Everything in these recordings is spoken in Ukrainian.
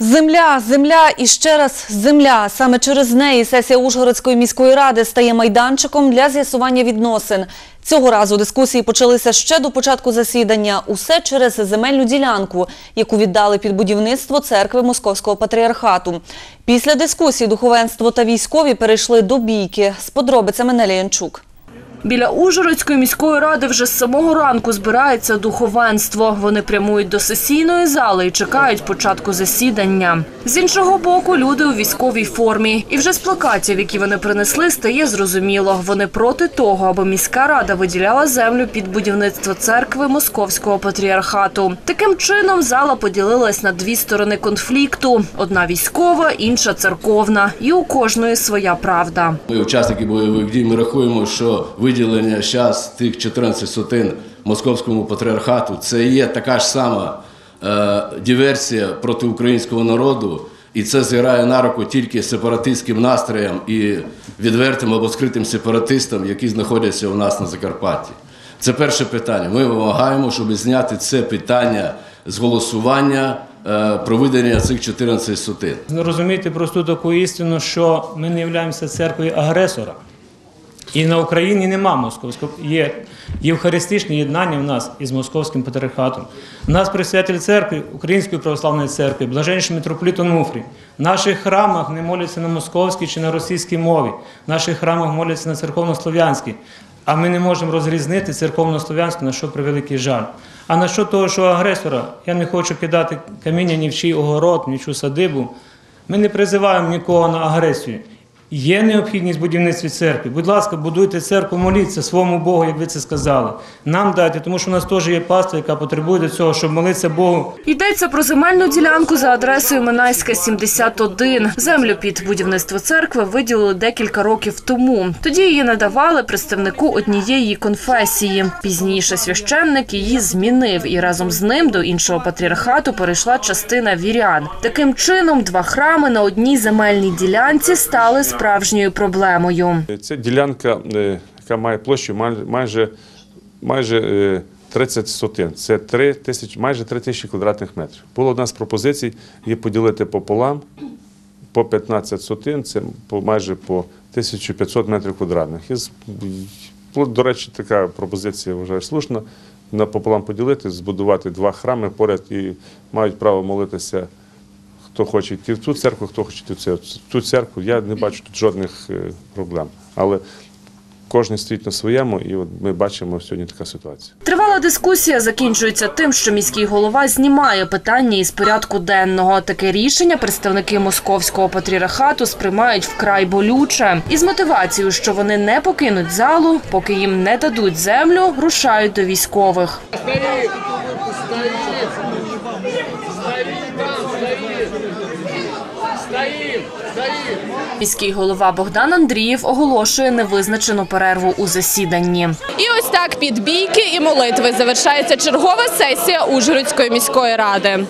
Земля, земля і ще раз земля. Саме через неї сесія Ужгородської міської ради стає майданчиком для з'ясування відносин. Цього разу дискусії почалися ще до початку засідання. Усе через земельну ділянку, яку віддали під будівництво церкви Московського патріархату. Після дискусії духовенство та військові перейшли до бійки. З подробицями Нелі Янчук. Біля Ужгородської міської ради вже з самого ранку збирається духовенство. Вони прямують до сесійної зали і чекають початку засідання. З іншого боку, люди у військовій формі. І вже з плакатів, які вони принесли, стає зрозуміло. Вони проти того, аби міська рада виділяла землю під будівництво церкви Московського патріархату. Таким чином зала поділилась на дві сторони конфлікту: одна військова, інша церковна. І у кожної своя правда. Ми учасники бойових дій, ми рахуємо, що виділення зараз тих 14 сотин московському патріархату це є така ж сама е, диверсія проти українського народу, і це зіграє на руку тільки сепаратистським настроям і відвертим або скритим сепаратистам, які знаходяться у нас на Закарпатті. Це перше питання. Ми вимагаємо, щоб зняти це питання з голосування е, про виділення цих 14 сотин. Розуміти просту таку істину, що ми не являємося церквою агресора. І на Україні нема московського. Є євхаристичне єднання в нас із московським патріархатом. Нас председатель церкви, Української православної церкви, блаженніший митрополит Онуфрій. В наших храмах не моляться на московській чи на російській мові. В наших храмах моляться на церковнослов'янській. А ми не можемо розрізнити церковнослов'янську, на що превеликий жаль. А на що того, що агресора, я не хочу кидати каміння ні в чий огород, ні в чию садибу. Ми не призиваємо нікого на агресію. Є необхідність в будівництві церкви. Будь ласка, будуйте церкву, моліться своєму Богу, як ви це сказали. Нам дайте, тому що у нас теж є паства, яка потребує до цього, щоб молитися Богу Йдеться про земельну ділянку за адресою Минайська, 71. Землю під будівництво церкви виділили декілька років тому. Тоді її надавали представнику однієї конфесії. Пізніше священник її змінив, і разом з ним до іншого патріархату перейшла частина вірян. Таким чином, два храми на одній земельній ділянці стали справжньою проблемою. Це ділянка, е, яка має площу майже, майже е, 30 сотин. Це 3 тисячі, майже 3 тисячі квадратних метрів. Була одна з пропозицій її поділити пополам по 15 сотин, це по майже по 1500 метрів квадратних. І, була, до речі, така пропозиція вважаю слушна. Напополам поділити, збудувати два храми поряд і мають право молитися хто хоче йти в ту церкву, хто хоче йти в цю- церкву. Я не бачу тут жодних е, проблем. Але кожен стоїть на своєму, і от ми бачимо сьогодні така ситуація. Тривала дискусія закінчується тим, що міський голова знімає питання із порядку денного. Таке рішення представники московського патріархату сприймають вкрай болюче. Із мотивацією, що вони не покинуть залу, поки їм не дадуть землю, рушають до військових. Міський голова Богдан Андрієв оголошує невизначену перерву у засіданні. І ось так під бійки і молитви завершається чергова сесія Ужгородської міської ради.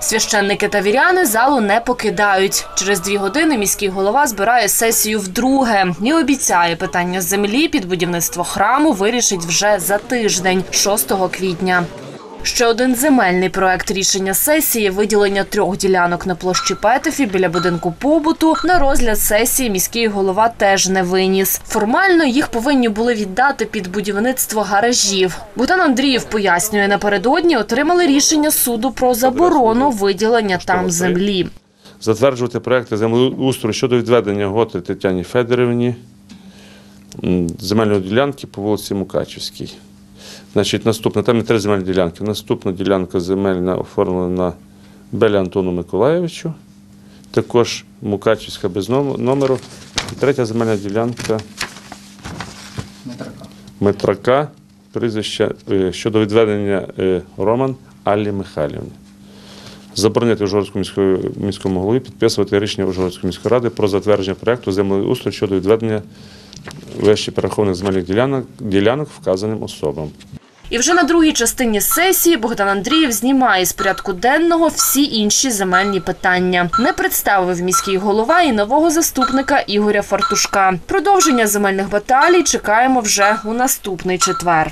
Священники та віряни залу не покидають. Через дві години міський голова збирає сесію вдруге і обіцяє питання землі під будівництво храму вирішить вже за тиждень, 6 квітня. Ще один земельний проект рішення сесії виділення трьох ділянок на площі Петефі біля будинку побуту на розгляд сесії міський голова теж не виніс. Формально їх повинні були віддати під будівництво гаражів. Богдан Андріїв пояснює, напередодні отримали рішення суду про заборону виділення там землі. Затверджувати проекти землеустрою щодо відведення Готи Тетяні Федорівні земельної ділянки по вулиці Мукачівській. Значить, наступна, там є три земельні ділянки. Наступна ділянка земельна оформлена Белі Антону Миколаєвичу, також Мукачівська без номеру. І третя земельна ділянка Метрака, прізвище е, щодо відведення е, Роман Аллі Михайлівни. Заборонити Ужгородському міському, голові підписувати рішення Ужгородської міської ради про затвердження проекту землеустрою щодо відведення вище перерахованих земельних ділянок, ділянок вказаним особам. І вже на другій частині сесії Богдан Андрієв знімає з порядку денного всі інші земельні питання. Не представив міський голова і нового заступника Ігоря Фартушка. Продовження земельних баталій чекаємо вже у наступний четвер.